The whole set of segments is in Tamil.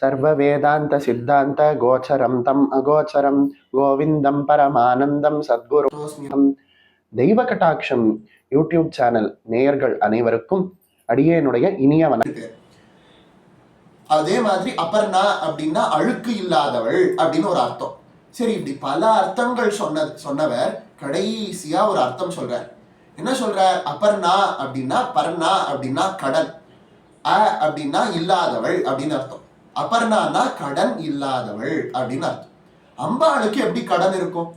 சர்வவேதாந்த சித்தாந்த கோச்சரம் தம் அகோச்சரம். கோவிந்தம் பரமானந்தம் சத்குருஸ்மியம் தெய்வ கட்டாட்சம் யூடியூப் சேனல் நேயர்கள் அனைவருக்கும் அடியேனுடைய இனிய வணக்கம். அதே மாதிரி அபர்ணா அப்படின்னா அழுக்கு இல்லாதவள் அப்படின்னு ஒரு அர்த்தம். சரி இப்படி பல அர்த்தங்கள் சொன்ன சொன்னவர் கடைசியா ஒரு அர்த்தம் சொல்றார். என்ன சொல்றார்? அபர்ணா அப்படின்னா பர்ணா அப்படின்னா கடல். அ அப்படின்னா இல்லாதவள் அப்படின்னு அர்த்தம். அபர்ணானா கடன் இல்லாதவள் அப்படின்னு அர்த்தம். அம்பாளுக்கு எப்படி கடன் இருக்கும்?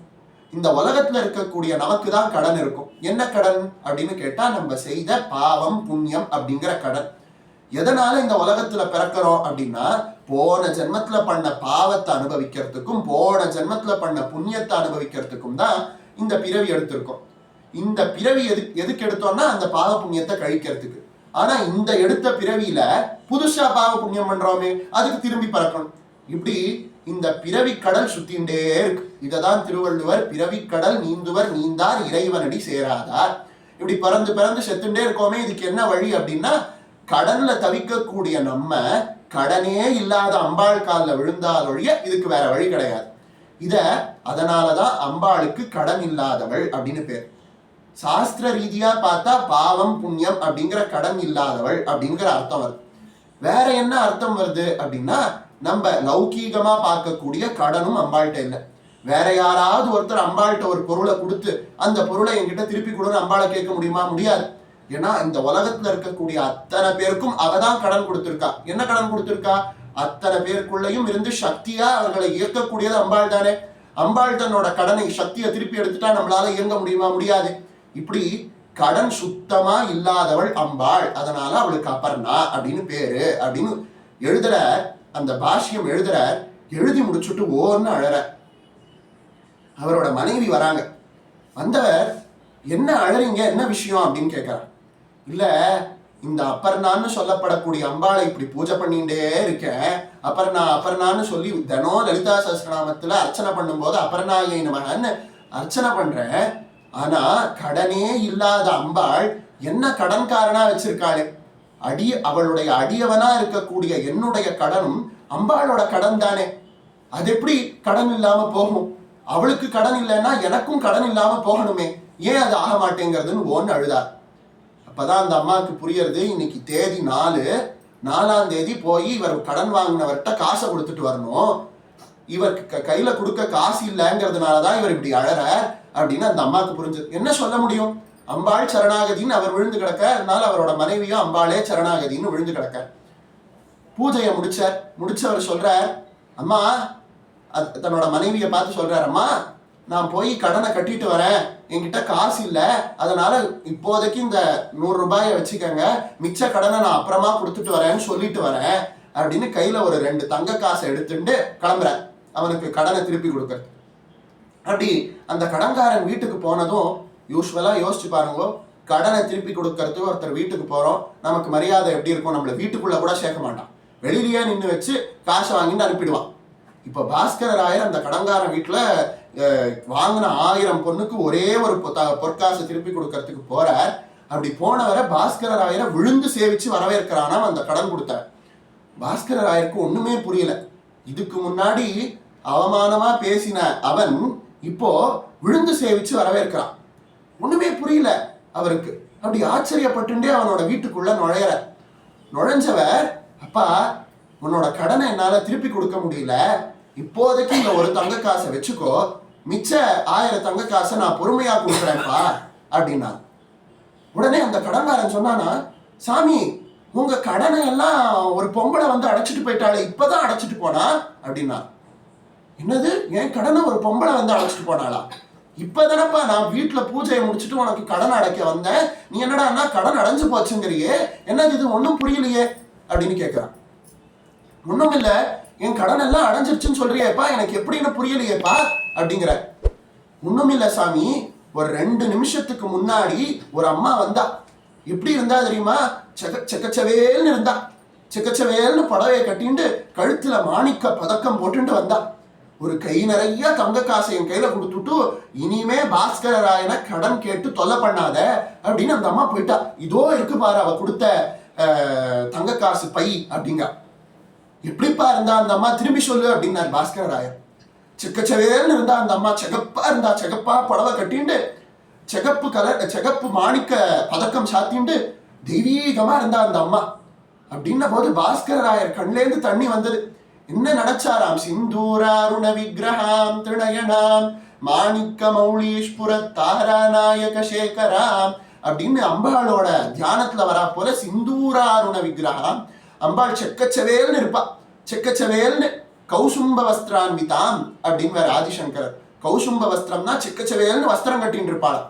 இந்த உலகத்துல இருக்கக்கூடிய நமக்கு தான் கடன் இருக்கும். என்ன கடன் அப்படின்னு கேட்டா நம்ம செய்த பாவம் புண்ணியம் அப்படிங்கிற கடன். எதனால இந்த உலகத்துல பிறக்கிறோம் அப்படின்னா போன ஜென்மத்துல பண்ண பாவத்தை அனுபவிக்கிறதுக்கும் போன ஜென்மத்துல பண்ண புண்ணியத்தை அனுபவிக்கிறதுக்கும் தான் இந்த பிறவி எடுத்திருக்கோம். இந்த பிறவி எது எதுக்கு எடுத்தோம்னா அந்த பாவ புண்ணியத்தை கழிக்கிறதுக்கு. ஆனா இந்த எடுத்த பிறவியில புதுசா பாவ புண்ணியம் பண்றோமே அதுக்கு திரும்பி பறக்கணும். இப்படி இந்த பிறவி கடல் சுத்தின்றே இருக்கு. இததான் திருவள்ளுவர் பிறவி கடல் நீந்துவர் நீந்தார் இறைவனடி சேராதார். இப்படி பறந்து பறந்து செத்துண்டே இருக்கோமே இதுக்கு என்ன வழி அப்படின்னா கடன்ல தவிக்கக்கூடிய நம்ம கடனே இல்லாத அம்பாள் காலில் விழுந்தால் ஒழிய இதுக்கு வேற வழி கிடையாது. இத அதனாலதான் அம்பாளுக்கு கடன் இல்லாதவள் அப்படின்னு பேர். சாஸ்திர ரீதியா பார்த்தா பாவம் புண்ணியம் அப்படிங்கிற கடன் இல்லாதவள் அப்படிங்கிற அர்த்தம் வருது. வேற என்ன அர்த்தம் வருது அப்படின்னா நம்ம லௌகீகமா பார்க்கக்கூடிய கடனும் அம்பாள்கிட்ட இல்லை. வேற யாராவது ஒருத்தர் அம்பாள்கிட்ட ஒரு பொருளை கொடுத்து அந்த பொருளை என்கிட்ட திருப்பி கொடுன்னு அம்பாளை கேட்க முடியுமா? முடியாது. ஏன்னா இந்த உலகத்துல இருக்கக்கூடிய அத்தனை பேருக்கும் அவ தான் கடன் கொடுத்திருக்கா. என்ன கடன் கொடுத்திருக்கா? அத்தனை பேருக்குள்ளேயும் இருந்து சக்தியா அவர்களை இயக்கக்கூடியது அம்பாள் தானே அம்பாள் தன்னோட கடனை சக்தியை திருப்பி எடுத்துட்டா நம்மளால இயங்க முடியுமா? முடியாது. இப்படி கடன் சுத்தமா இல்லாதவள் அம்பாள் அதனால அவளுக்கு அபர்ணா அப்படின்னு பேரு. அப்படின்னு எழுதுற அந்த பாஷ்யம் எழுதுற எழுதி முடிச்சுட்டு ஓன்னு அழற. அவரோட மனைவி வராங்க. வந்தவர் என்ன அழறீங்க? என்ன விஷயம்? அப்படின்னு கேட்கிறார் இல்ல இந்த அப்பர்ணான்னு சொல்லப்படக்கூடிய அம்பாளை இப்படி பூஜை பண்ணிட்டே இருக்கேன் அப்பர்ணா அப்பர்ணான்னு சொல்லி தினம் லலிதா சஹஸ்ரநாமத்துல அர்ச்சனை பண்ணும்போது அப்பர்ணாயை நமகன்னு அர்ச்சனை பண்றேன். ஆனா கடனே இல்லாத அம்பாள் என்ன கடன்காரனா வச்சிருக்காளே? அடி அவளுடைய அடியவனா இருக்கக்கூடிய என்னுடைய கடனும் அம்பாளோட கடன் தானே அது எப்படி கடன் இல்லாம போகும்? அவளுக்கு கடன் இல்லைன்னா எனக்கும் கடன் இல்லாம போகணுமே. ஏன் அது ஆக மாட்டேங்கிறதுன்னு ஓன்னு அழுதார் அப்பதான் அந்த அம்மாவுக்கு புரியறது இன்னைக்கு தேதி நாலு நாலாம் தேதி போய் இவர் கடன் வாங்கினவர்கிட்ட காசை கொடுத்துட்டு வரணும். இவருக்கு க- கையில கொடுக்க காசு இல்லைங்கிறதுனாலதான் இவர் இப்படி அழற அப்படின்னு அந்த அம்மாவுக்கு புரிஞ்சது. என்ன சொல்ல முடியும்? அம்பாள் சரணாகதின்னு அவர் விழுந்து கிடக்க அதனால அவரோட மனைவியும் அம்பாளே சரணாகதின்னு விழுந்து கிடக்க. பூஜையை முடிச்சார். முடிச்சவர் சொல்றார் அம்மா அது- தன்னோட மனைவியை பார்த்து சொல்றார் அம்மா நான் போய் கடனை கட்டிட்டு வரேன். என்கிட்ட காசு இல்லை. அதனால இப்போதைக்கு இந்த நூறு ரூபாயை வச்சுக்கோங்க. மிச்ச கடனை நான் அப்புறமா கொடுத்துட்டு வரேன்னு சொல்லிட்டு வரேன். அப்படின்னு கையில ஒரு ரெண்டு தங்க காசை எடுத்துட்டு கிளம்புறேன் அவனுக்கு கடனை திருப்பி கொடுக்குறது. அப்படி அந்த கடன்காரன் வீட்டுக்கு போனதும் யூஸ்வலாக யோசிச்சு பாருங்க கடனை திருப்பி கொடுக்கறதுக்கு ஒருத்தர் வீட்டுக்கு போகிறோம் நமக்கு மரியாதை எப்படி இருக்கும்? நம்மளை வீட்டுக்குள்ள கூட சேர்க்க மாட்டான். வெளியிலேயே நின்று வச்சு காசை வாங்கிட்டு அனுப்பிடுவான். இப்போ பாஸ்கர ராயர் அந்த கடன்காரன் வீட்டில் வாங்கின ஆயிரம் பொண்ணுக்கு ஒரே ஒரு பொற்காசை திருப்பி கொடுக்கறதுக்கு போறார். அப்படி போனவரை பாஸ்கர ராயரை விழுந்து சேவிச்சு வரவேற்கிறானா அந்த கடன் கொடுத்தார் பாஸ்கர ராயருக்கு ஒண்ணுமே புரியல. இதுக்கு முன்னாடி அவமானமா பேசின அவன் இப்போ விழுந்து சேவிச்சு வரவேற்கிறான். ஒண்ணுமே புரியல அவருக்கு. அப்படி ஆச்சரியப்பட்டுண்டே அவனோட வீட்டுக்குள்ள நுழையிற. நுழைஞ்சவர் அப்பா உன்னோட கடனை என்னால திருப்பி கொடுக்க முடியல. இப்போதைக்கு இந்த ஒரு தங்க காசை வச்சுக்கோ. மிச்ச ஆயிரம் தங்க காசை நான் பொறுமையா கொடுக்குறேன்ப்பா அப்படின்னா உடனே அந்த கடன்காரன் சொன்னானா சாமி உங்க கடனை எல்லாம் ஒரு பொம்பளை வந்து அடைச்சிட்டு போயிட்டாளே இப்பதான் அடைச்சிட்டு போனா? அப்படின்னா என்னது? என் கடனை ஒரு பொம்பளை வந்து அழைச்சிட்டு போனாளா? இப்பதானப்பா நான் வீட்டில் பூஜையை முடிச்சுட்டு உனக்கு கடன் அடைக்க வந்தேன். நீ என்னடான்னா கடன் அடைஞ்சு போச்சுங்கிறியே? என்னது இது? ஒன்றும் புரியலையே அப்படின்னு கேட்குறான் ஒன்றும் இல்லை என் கடன் எல்லாம் அடைஞ்சிருச்சுன்னு சொல்றியேப்பா எனக்கு எப்படின்னு புரியலையேப்பா அப்படிங்கிற ஒன்றும் இல்லை சாமி ஒரு ரெண்டு நிமிஷத்துக்கு முன்னாடி ஒரு அம்மா வந்தா. எப்படி இருந்தா தெரியுமா? செக்க செக்கச்சவேல்னு இருந்தா. செக்கச்சவேல்னு புடவையை கட்டிட்டு கழுத்தில் மாணிக்க பதக்கம் போட்டுட்டு வந்தா. ஒரு கை நிறைய தங்க காசை என் கையில கொடுத்துட்டு இனிமே பாஸ்கர ராயனை கடன் கேட்டு தொல்லை பண்ணாத அப்படின்னு அந்த அம்மா போயிட்டா. இதோ இருக்கு பாரு அவ கொடுத்த தங்க காசு பை அப்படிங்க. எப்படிப்பா இருந்தா அந்த அம்மா திரும்பி சொல்லு அப்படின்னாரு பாஸ்கர ராயன் சிக்கச்சவேல்னு இருந்தா அந்த அம்மா செகப்பா இருந்தா செகப்பா புடவை கட்டிண்டு செகப்பு கலர் செகப்பு மாணிக்க பதக்கம் சாத்திண்டு தெய்வீகமா இருந்தா அந்த அம்மா. அப்படின்ன போது பாஸ்கர ராயர் கண்லேருந்து தண்ணி வந்தது. என்ன நினைச்சாராம் சிந்தூராருண விக்கிரகாம் திருநயனாம் மாணிக்க மௌலீஸ்புர தாராநாயக சேகராம் அப்படின்னு அம்பாளோட தியானத்துல வரா போல சிந்தூராருண விக்கிரகாம் அம்பாள் செக்கச்சவேல்னு இருப்பா. செக்கச்சவேல்னு. கௌசும்ப வஸ்திரான்விதாம் அப்படின்னு வேற ஆதிசங்கரர். கௌசும்ப வஸ்திரம்னா செக்கச்சவேல்னு வஸ்திரம் கட்டின்னு இருப்பாள்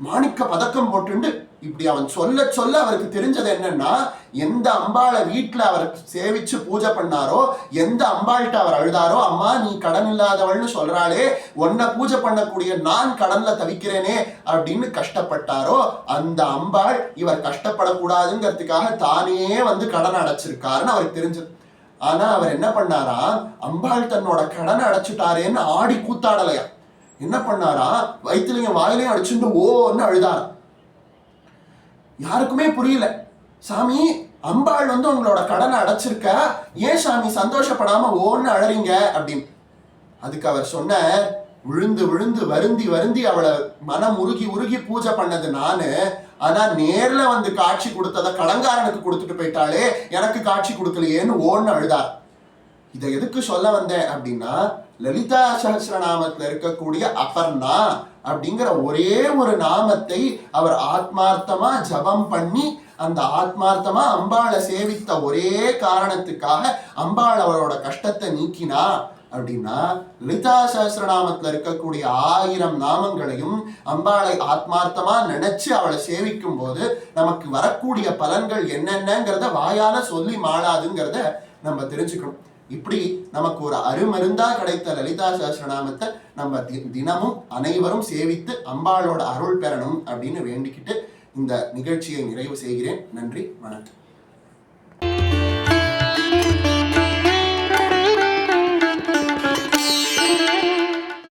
மாணிக்க பதக்கம் போட்டுண்டு இப்படி அவன் சொல்ல சொல்ல அவருக்கு தெரிஞ்சது என்னன்னா எந்த அம்பாளை வீட்டுல அவர் சேவிச்சு பூஜை பண்ணாரோ எந்த அம்பாள்கிட்ட அவர் அழுதாரோ அம்மா நீ கடன் இல்லாதவள்னு சொல்றாளே உன்னை பூஜை பண்ணக்கூடிய நான் கடன்ல தவிக்கிறேனே அப்படின்னு கஷ்டப்பட்டாரோ அந்த அம்பாள் இவர் கஷ்டப்படக்கூடாதுங்கிறதுக்காக தானே வந்து கடன் அடைச்சிருக்காருன்னு அவருக்கு தெரிஞ்சது. ஆனா அவர் என்ன பண்ணாரா அம்பாள் தன்னோட கடனை அடைச்சிட்டாரேன்னு ஆடி கூத்தாடலையா என்ன பண்ணாரா? வயிற்றுலையும் வாயிலையும் அடிச்சுட்டு ஓன்னு அழுதாராம் யாருக்குமே புரியல. சாமி அம்பாள் வந்து உங்களோட கடனை அடைச்சிருக்க. ஏன் சாமி சந்தோஷப்படாம ஓன்னு அழறீங்க? அப்படின்னு. அதுக்கு அவர் சொன்ன விழுந்து விழுந்து வருந்தி வருந்தி அவளை மனம் உருகி உருகி பூஜை பண்ணது நானு. ஆனா நேர்ல வந்து காட்சி கொடுத்ததை கடங்காரனுக்கு கொடுத்துட்டு போயிட்டாலே எனக்கு காட்சி கொடுக்கலையேன்னு ஓன்னு அழுதார்? இதை எதுக்கு சொல்ல வந்தேன் அப்படின்னா லலிதா சஹஸ்ரநாமத்துல இருக்கக்கூடிய அபர்ணா அப்படிங்கிற ஒரே ஒரு நாமத்தை அவர் ஆத்மார்த்தமா ஜபம் பண்ணி அந்த ஆத்மார்த்தமா அம்பாளை சேவித்த ஒரே காரணத்துக்காக அம்பாள் அவரோட கஷ்டத்தை நீக்கினா அப்படின்னா லலிதா சஹஸ்ரநாமத்துல இருக்கக்கூடிய ஆயிரம் நாமங்களையும் அம்பாளை ஆத்மார்த்தமா நினைச்சு அவளை சேவிக்கும் போது நமக்கு வரக்கூடிய பலன்கள் என்னென்னங்கிறத வாயால சொல்லி மாளாதுங்கிறத நம்ம தெரிஞ்சுக்கணும். இப்படி நமக்கு ஒரு அருமருந்தா கிடைத்த லலிதா சஹஸ்ரநாமத்தை நம்ம தி- தினமும் அனைவரும் சேவித்து அம்பாளோட அருள் பெறணும் அப்படின்னு வேண்டிக்கிட்டு இந்த நிகழ்ச்சியை நிறைவு செய்கிறேன். நன்றி வணக்கம்.